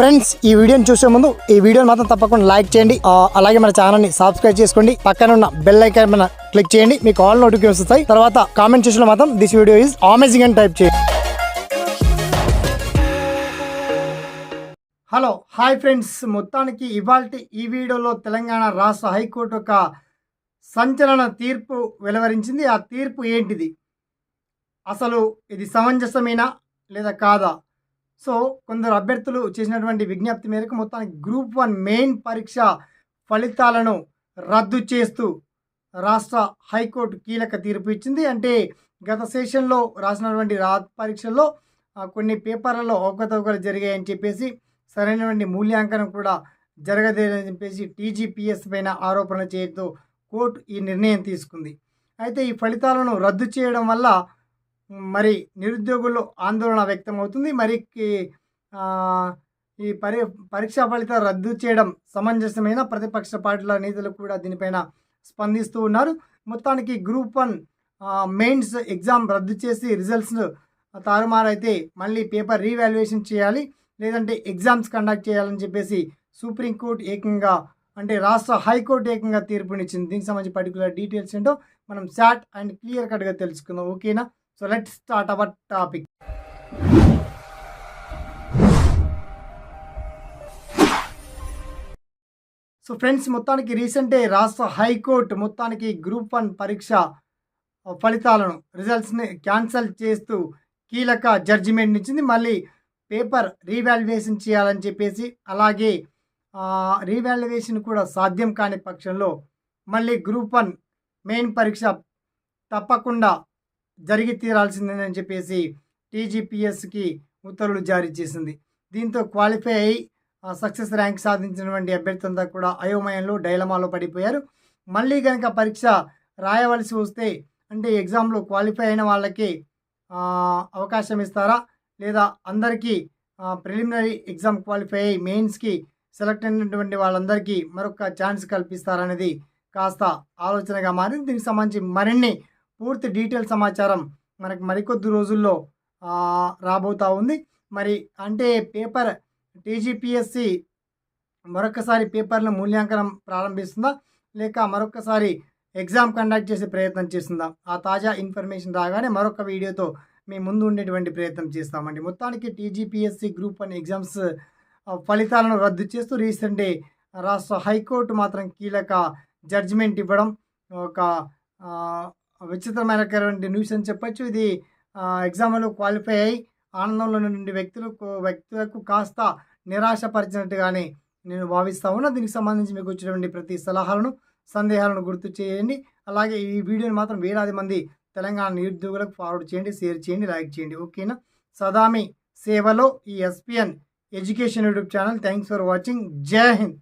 Friends ఈ వీడియోని చూసే ముందు ఈ వీడియోని మాత్రం తప్పకుండా లైక్ చేయండి. అలాగే మన ఛానల్ని సబ్స్క్రైబ్ చేసుకోండి. పక్కన ఉన్న బెల్ ఐకాన్ మన క్లిక్ చేయండి. మీకు ఆల్ నోటిఫికేషన్ వస్తాయి. తర్వాత కామెంట్ చేసిన మాత్రం దిస్ వీడియో ఈజ్ అమేజింగ్ అని టైప్ చేయండి. హలో హాయ్ ఫ్రెండ్స్ మొత్తానికి ఇవాళ ఈ వీడియోలో తెలంగాణ రాష్ట్ర హైకోర్టు ఒక సంచలన తీర్పు వెలువరించింది. ఆ తీర్పు ఏంటిది? అసలు ఇది సమంజసమేనా లేదా కాదా? సో కొందరు అభ్యర్థులు చేసినటువంటి విజ్ఞప్తి మేరకు మొత్తానికి గ్రూప్ వన్ మెయిన్ పరీక్ష ఫలితాలను రద్దు చేస్తూ రాష్ట్ర హైకోర్టు కీలక తీర్పు ఇచ్చింది. అంటే గత సెషన్లో రాసినటువంటి రా పరీక్షల్లో కొన్ని పేపర్లలో అవకతవకలు జరిగాయని చెప్పేసి సరైనటువంటి మూల్యాంకనం కూడా జరగలేదని చెప్పేసి టీజీపీఎస్ పైన ఆరోపణ చేయడంతో కోర్టు ఈ నిర్ణయం తీసుకుంది. అయితే ఈ ఫలితాలను రద్దు చేయడం వల్ల మరి నిరుద్యోగుల్లో ఆందోళన వ్యక్తం అవుతుంది మరి ఈ పరి పరీక్షా ఫలితాలు రద్దు చేయడం సమంజసమైన? ప్రతిపక్ష పార్టీల నేతలు కూడా దీనిపైన స్పందిస్తూ ఉన్నారు. మొత్తానికి గ్రూప్ వన్ మెయిన్స్ ఎగ్జామ్ రద్దు చేసి రిజల్ట్స్ తారుమారైతే మళ్ళీ పేపర్ రీవాల్యుయేషన్ చేయాలి. లేదంటే ఎగ్జామ్స్ కండక్ట్ చేయాలని చెప్పేసి సుప్రీంకోర్టు ఏకంగా అంటే రాష్ట్ర హైకోర్టు ఏకంగా తీర్పునిచ్చింది. దీనికి సంబంధించి పర్టికులర్ డీటెయిల్స్ ఏంటో మనం శాట్ అండ్ క్లియర్ కట్గా తెలుసుకుందాం. ఓకేనా? So let start our topic so friends మొత్తానికి రీసెంటే రాష్ట్ర హైకోర్టు మొత్తానికి గ్రూప్ వన్ పరీక్ష uh, ఫలితాలను రిజల్ట్స్ని క్యాన్సిల్ చేస్తూ కీలక జడ్జిమెంట్ ఇచ్చింది. మళ్ళీ పేపర్ రీవాల్యుయేషన్ చేయాలని చెప్పేసి అలాగే రీవాల్యుయేషన్ కూడా సాధ్యం కాని పక్షంలో మళ్ళీ గ్రూప్ వన్ మెయిన్ పరీక్ష తప్పకుండా జరిగి తీరాల్సిందని చెప్పేసి టీజీపీఎస్కి ఉత్తర్వులు జారీ చేసింది. దీంతో క్వాలిఫై అయి సక్సెస్ ర్యాంక్ సాధించినటువంటి అభ్యర్థులంతా కూడా అయోమయంలో డైలమాలో పడిపోయారు. మళ్ళీ కనుక పరీక్ష రాయవలసి వస్తే అంటే ఎగ్జామ్లో క్వాలిఫై అయిన వాళ్ళకి అవకాశం ఇస్తారా? లేదా అందరికీ ప్రిలిమినరీ ఎగ్జామ్ క్వాలిఫై అయ్యి మెయిన్స్కి సెలెక్ట్ అయినటువంటి వాళ్ళందరికీ మరొక ఛాన్స్ కల్పిస్తారనేది కాస్త ఆలోచనగా మారింది. దీనికి సంబంధించి మరిన్ని పూర్తి డీటెయిల్ సమాచారం మనకు మరికొద్ది రోజుల్లో రాబోతా ఉంది. మరి అంటే పేపర్ టీజీపీఎస్సి మరొకసారి పేపర్ల మూల్యాంకనం ప్రారంభిస్తుందా? లేక మరొకసారి ఎగ్జామ్ కండక్ట్ చేసే ప్రయత్నం చేస్తుందా? ఆ తాజా ఇన్ఫర్మేషన్ రాగానే మరొక వీడియోతో మేము ముందు ఉండేటువంటి ప్రయత్నం చేస్తామండి. మొత్తానికి టీజీపీఎస్సి గ్రూప్ వన్ ఎగ్జామ్స్ ఫలితాలను రద్దు చేస్తూ రీసెంట్ రాష్ట్ర హైకోర్టు మాత్రం కీలక జడ్జిమెంట్ ఇవ్వడం ఒక విచిత్రమైనటువంటి న్యూస్ అని చెప్పొచ్చు. ఇది ఎగ్జామ్లో క్వాలిఫై అయ్యి ఆనందంలో నుండి వ్యక్తులకు వ్యక్తులకు కాస్త నిరాశపరిచినట్టుగానే నేను భావిస్తా ఉన్నా. దీనికి సంబంధించి మీకు వచ్చినటువంటి ప్రతి సలహాలను సందేహాలను గుర్తు చేయండి. అలాగే ఈ వీడియోని మాత్రం వేలాది మంది తెలంగాణ నిరుద్యోగులకు ఫార్వర్డ్ చేయండి షేర్ చేయండి లైక్ చేయండి. ఓకేనా సదామి సేవలో ఈ SPN education YouTube channel thanks for watching Jai Hind